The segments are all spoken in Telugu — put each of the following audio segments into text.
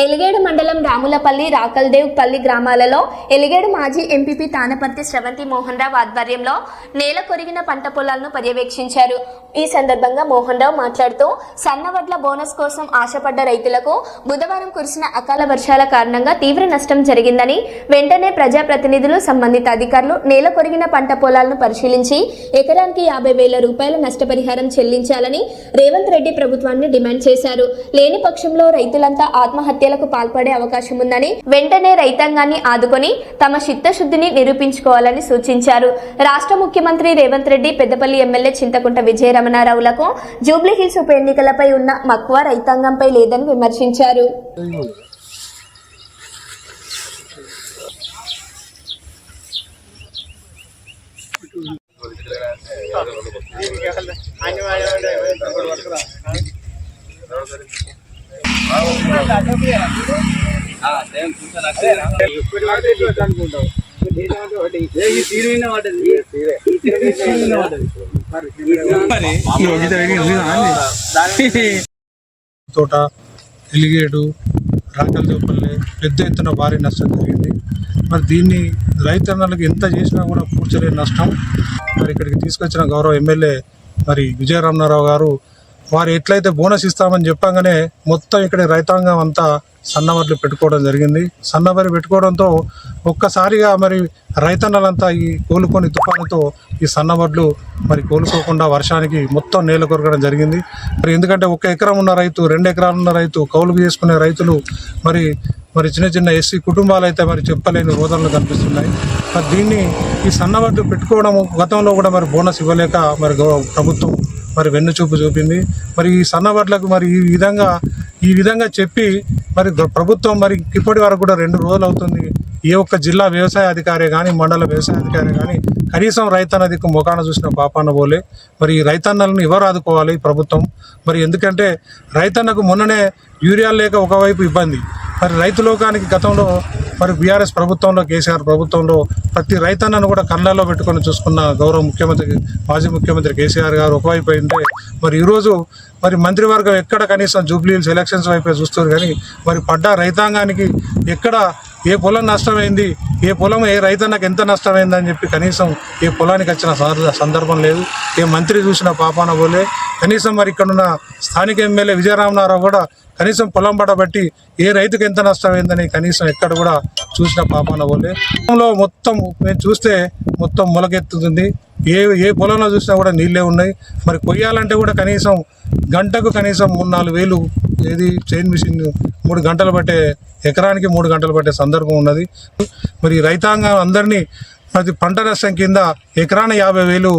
ఎలిగేడు మండలం రాములపల్లి రాకల్దేవ్ పల్లి గ్రామాలలో ఎలిగేడు మాజీ ఎంపీపీ తానపర్తి స్రవంతి మోహన్ రావు ఆధ్వర్యంలో నేల కొరిగిన పంట పొలాలను పర్యవేక్షించారు. ఈ సందర్భంగా మోహన్ రావు మాట్లాడుతూ సన్నవడ్ల బోనస్ కోసం ఆశపడ్డ రైతులకు బుధవారం కురిసిన అకాల వర్షాల కారణంగా తీవ్ర నష్టం జరిగిందని వెంటనే ప్రజాప్రతినిధులు సంబంధిత అధికారులు నేల కొరిగిన పంట పొలాలను పరిశీలించి ఎకరానికి యాభై వేల రూపాయల నష్టపరిహారం చెల్లించాలని రేవంత్ రెడ్డి ప్రభుత్వాన్ని డిమాండ్ చేశారు. లేని పక్షంలో రైతులంతా ఆత్మహత్య హత్యలకు పాల్పడే అవకాశం ఉందని వెంటనే రైతాంగాన్ని ఆదుకొని తమ చిత్తశుద్ధిని నిరూపించుకోవాలని సూచించారు. రాష్ట్ర ముఖ్యమంత్రి రేవంత్ రెడ్డి పెద్దపల్లి ఎమ్మెల్యే చింతకుంట విజయరమణారావులకు జూబ్లీహిల్స్ ఉప ఎన్నికలపై ఉన్న మక్కువ రైతాంగంపై లేదని విమర్శించారు. తోట ఎలిగేడు రాకలదేవపల్లి పెద్ద ఎత్తున భారీ నష్టం జరిగింది. మరి దీన్ని రైతన్నలకు ఎంత చేసినా కూడా పూడ్చలేని నష్టం. మరి ఇక్కడికి తీసుకొచ్చిన గౌరవ ఎమ్మెల్యే మరి విజయరామనారావు గారు వారు ఎట్లయితే బోనస్ ఇస్తామని చెప్పగానే మొత్తం ఇక్కడ రైతాంగం అంతా సన్నవడ్లు పెట్టుకోవడం జరిగింది. సన్నవరి పెట్టుకోవడంతో ఒక్కసారిగా మరి రైతన్నలంతా ఈ కోలుకొని తుఫానుతో ఈ సన్నవడ్లు మరి కోలుకోకుండా వర్షానికి మొత్తం నేల కొరకడం జరిగింది. మరి ఎందుకంటే ఒక ఎకరం ఉన్న రైతు రెండు ఎకరాలు ఉన్న రైతు కౌలుకు చేసుకునే రైతులు మరి మరి చిన్న చిన్న ఎస్సీ కుటుంబాలు అయితే మరి చెప్పలేని రోదనలు కనిపిస్తున్నాయి. మరి దీన్ని ఈ సన్నవడ్లు పెట్టుకోవడం గతంలో కూడా మరి బోనస్ ఇవ్వలేక మరి గౌ- ప్రభుత్వం మరి వెన్నుచూపు చూపింది. మరి ఈ సన్నబడ్లకు మరి ఈ విధంగా ఈ విధంగా చెప్పి మరి ప్రభుత్వం మరి ఇప్పటి వరకు కూడా రెండు రోజులు అవుతుంది. ఏ ఒక్క జిల్లా వ్యవసాయ అధికారి కానీ మండల వ్యవసాయ అధికారి కానీ కనీసం రైతన్న దిక్కు ముఖాన చూసిన పాపాన పోలే. మరి ఈ రైతన్నలను ఎవరు ఆదుకోవాలి ప్రభుత్వం? మరి ఎందుకంటే రైతన్నకు మొన్ననే యూరియా లేక ఒకవైపు ఇబ్బంది. మరి రైతు లోకానికి గతంలో మరి బీఆర్ఎస్ ప్రభుత్వంలో కేసీఆర్ ప్రభుత్వంలో ప్రతి రైతన్నను కూడా కళ్ళల్లో పెట్టుకొని చూసుకున్న గౌరవ ముఖ్యమంత్రి మాజీ ముఖ్యమంత్రి కేసీఆర్ గారు ఒకవైపు అయితే మరి ఈరోజు మరి మంత్రివర్గం ఎక్కడ కనీసం జూబ్లీ ఎలక్షన్స్ వైపే చూస్తారు కానీ మరి పడ్డ రైతాంగానికి ఎక్కడ ఏ పొలం నష్టమైంది ఏ పొలం ఏ రైతన్నకు ఎంత నష్టమైందని చెప్పి కనీసం ఏ పొలానికి వచ్చిన సందర్భం లేదు. ఏ మంత్రి చూసిన పాపాన పోలే. కనీసం మరి ఇక్కడున్న స్థానిక ఎమ్మెల్యే విజయరామనారావు కూడా కనీసం పొలం పడబట్టి ఏ రైతుకు ఎంత నష్టమైందని కనీసం ఎక్కడ కూడా చూసిన పాపాన పోలే పొలంలో మొత్తం మేము చూస్తే మొత్తం మొలకెత్తుతుంది. ఏ ఏ పొలంలో చూసినా కూడా నీళ్ళే ఉన్నాయి. మరి కొయ్యాలంటే కూడా కనీసం గంటకు కనీసం మూడు నాలుగు వేలు ఏది చైన్ మిషన్ మూడు గంటలు పట్టే ఎకరానికి మూడు గంటలు పట్టే సందర్భం ఉన్నది. మరి రైతాంగం అందరినీ ప్రతి పంట నష్టం కింద ఎకరాన యాభై వేలు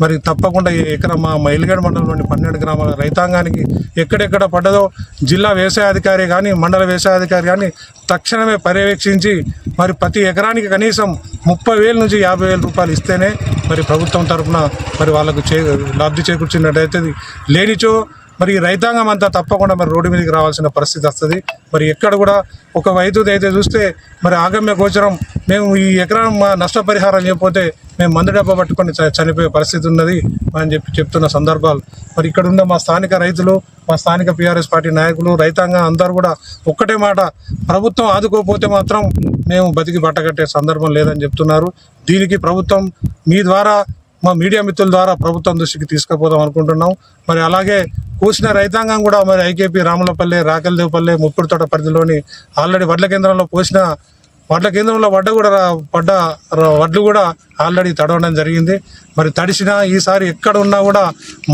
మరి తప్పకుండా ఎకర ఎకరం మా మా మండలంలోని పన్నెండు గ్రామాల రైతాంగానికి ఎక్కడెక్కడ పడ్డదో జిల్లా వ్యవసాయాధికారి కానీ మండల వ్యవసాయ అధికారి కానీ తక్షణమే పర్యవేక్షించి మరి ప్రతి ఎకరానికి కనీసం ముప్పై వేల నుంచి యాభై వేల రూపాయలు ఇస్తేనే మరి ప్రభుత్వం తరఫున మరి వాళ్ళకు చే లబ్ధి చేకూర్చినట్టయితే లేనిచో మరి ఈ రైతాంగం అంతా తప్పకుండా మరి రోడ్డు మీదకి రావాల్సిన పరిస్థితి వస్తుంది. మరి ఎక్కడ కూడా ఒక రైతుది అయితే చూస్తే మరి ఆగమ్య గోచరం మేము ఈ ఎకరం మా నష్టపరిహారం చేయకపోతే మేము మందు డబ్బా పట్టుకొని చ- చనిపోయే పరిస్థితి ఉన్నది అని చెప్పి చెప్తున్న సందర్భాలు. మరి ఇక్కడ ఉన్న మా స్థానిక రైతులు మా స్థానిక పిఆర్ఎస్ పార్టీ నాయకులు రైతాంగం అందరూ కూడా ఒక్కటే మాట ప్రభుత్వం ఆదుకోకపోతే మాత్రం మేము బతికి బట్టగట్టే సందర్భం లేదని చెప్తున్నారు. దీనికి ప్రభుత్వం మీ ద్వారా మా మీడియా మిత్రుల ద్వారా ప్రభుత్వం దృష్టికి తీసుకుపోదాం అనుకుంటున్నాం. మరి అలాగే కూసిన రైతాంగం కూడా మరి ఐకేపీ రాములపల్లి రాకలదేవపల్లి ముప్పుడుతోట పరిధిలోని ఆల్రెడీ వడ్ల కేంద్రంలో పోసిన వడ్ల కేంద్రంలో వడ్డ కూడా పడ్డ వడ్లు కూడా ఆల్రెడీ తడవడం జరిగింది. మరి తడిసినా ఈసారి ఎక్కడ ఉన్నా కూడా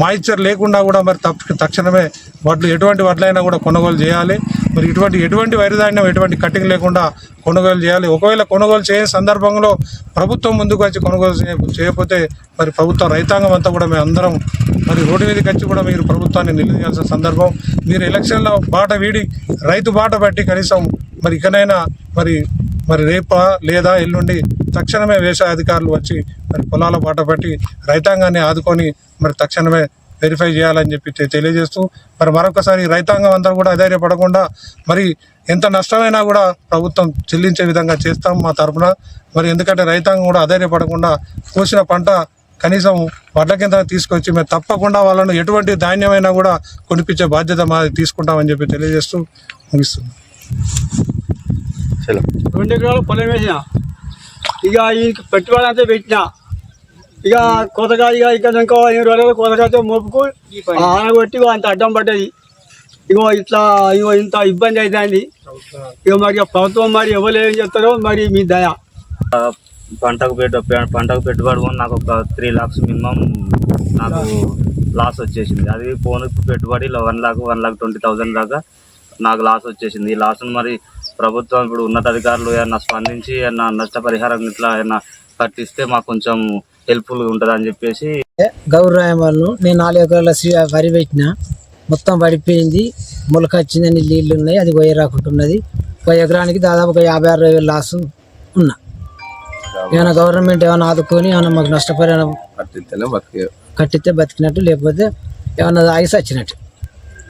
మాయిశ్చర్ లేకుండా కూడా మరి తప్ప తక్షణమే వడ్లు ఎటువంటి వడ్లైనా కూడా కొనుగోలు చేయాలి. మరి ఇటువంటి ఎటువంటి వైరుధాన్యం ఎటువంటి కటింగ్ లేకుండా కొనుగోలు చేయాలి. ఒకవేళ కొనుగోలు చేయని సందర్భంలో ప్రభుత్వం ముందుకు వచ్చి కొనుగోలు చేయకపోతే మరి ప్రభుత్వ రైతాంగం అంతా కూడా మేము అందరం మరి రోడ్డు మీదకి వచ్చి కూడా మీరు ప్రభుత్వాన్ని నిలదీయాల్సిన సందర్భం. మీరు ఎలక్షన్లో బాట వీడి రైతు బాట పట్టి కనీసం మరి ఇకనైనా మరి మరి రేపా లేదా ఎల్లుండి తక్షణమే వ్యవసాయ అధికారులు వచ్చి మరి పొలాల బాట పట్టి రైతాంగాన్ని ఆదుకొని మరి తక్షణమే వెరిఫై చేయాలని చెప్పి తెలియజేస్తూ మరి మరొకసారి రైతాంగం అందరూ కూడా అధైర్యపడకుండా మరి ఎంత నష్టమైనా కూడా ప్రభుత్వం చెల్లించే విధంగా చేస్తాం మా తరపున. మరి ఎందుకంటే రైతాంగం కూడా అధైర్యపడకుండా కోసిన పంట కనీసం వడ్ల కింద తీసుకొచ్చి మేము తప్పకుండా వాళ్ళను ఎటువంటి ధాన్యమైనా కూడా కొనిపించే బాధ్యత మాది తీసుకుంటామని చెప్పి తెలియజేస్తూ ముగిస్తున్నాం. రెండు ఎకరాలు పొలం వేసిన. ఇక ఈ పెట్టుబడి అంతా పెట్టిన. ఇక కొత్తగా ఇక ఇక ఇంకా ఎనిమిది రోజులు కొత్తగా మోపుకు ఆనగొట్టి అంత అడ్డం పడ్డది. ఇగో ఇట్లా ఇగో ఇంత ఇబ్బంది అవుతుంది ఇక మరి ప్రభుత్వం మరి ఎవరు ఏం చెప్తారో మరి మీ దయ. పంటకు పెట్టు పంటకు పెట్టుబడి నాకు ఒక త్రీ లాక్స్ మినిమం నాకు లాస్ వచ్చేసింది. అది ఫోన్ పెట్టుబడి one lakh one lakh twenty thousand దాకా నాకు లాస్ వచ్చేసింది. ఈ లాస్ను మరి ప్రభుత్వం ఇప్పుడు ఉన్నతాధికారులు ఏమన్నా స్పందించి ఏమన్నా నష్టపరిహారం ఇట్లా ఏమన్నా కట్టిస్తే మాకు కొంచెం హెల్ప్ఫుల్గా ఉంటుంది అని చెప్పేసి గౌరవం వాళ్ళు నేను నాలుగు ఎకరాల సి- వరి పెట్టిన. మొత్తం పడిపోయింది. మొలక వచ్చిందని నీళ్ళు ఉన్నాయి. అది పోయి రాకుంటున్నది. ఒక ఎకరానికి దాదాపు ఒక యాభై అరవై వేలు లాస్ ఉన్నా. ఏమైనా గవర్నమెంట్ ఏమైనా ఆదుకొని ఏమైనా మాకు నష్టపరిహారం కట్టితే బతికినట్టు లేకపోతే ఏమైనా ఆగి వచ్చినట్టు